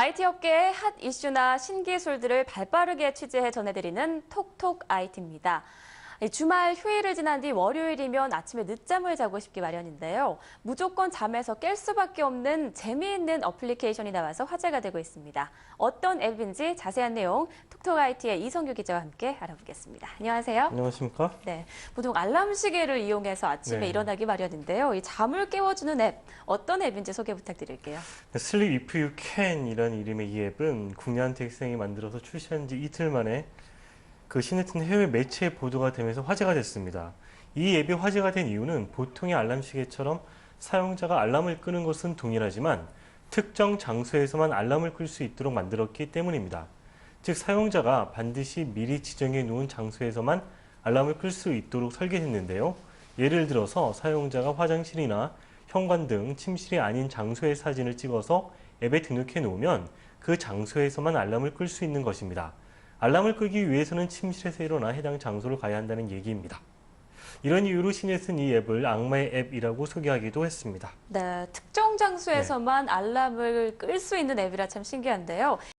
IT 업계의 핫 이슈나 신기술들을 발빠르게 취재해 전해드리는 톡톡 IT입니다. 주말 휴일을 지난 뒤 월요일이면 아침에 늦잠을 자고 싶기 마련인데요. 무조건 잠에서 깰 수밖에 없는 재미있는 어플리케이션이 나와서 화제가 되고 있습니다. 어떤 앱인지 자세한 내용 톡톡 IT의 이성규 기자와 함께 알아보겠습니다. 안녕하세요. 안녕하십니까? 네, 보통 알람 시계를 이용해서 아침에 네. 일어나기 마련인데요. 이 잠을 깨워주는 앱 어떤 앱인지 소개 부탁드릴게요. Sleep If You Can 이라는 이름의 이 앱은 국내 한 대학생이 만들어서 출시한 지 이틀 만에 그 시네튼 해외 매체에 보도가 되면서 화제가 됐습니다. 이 앱이 화제가 된 이유는 보통의 알람 시계처럼 사용자가 알람을 끄는 것은 동일하지만 특정 장소에서만 알람을 끌 수 있도록 만들었기 때문입니다. 즉 사용자가 반드시 미리 지정해 놓은 장소에서만 알람을 끌 수 있도록 설계했는데요. 예를 들어서 사용자가 화장실이나 현관 등 침실이 아닌 장소의 사진을 찍어서 앱에 등록해 놓으면 그 장소에서만 알람을 끌 수 있는 것입니다. 알람을 끄기 위해서는 침실에서 일어나 해당 장소를 가야 한다는 얘기입니다. 이런 이유로 시넷은 이 앱을 악마의 앱이라고 소개하기도 했습니다. 네, 특정 장소에서만 알람을 끌 수 있는 앱이라 참 신기한데요.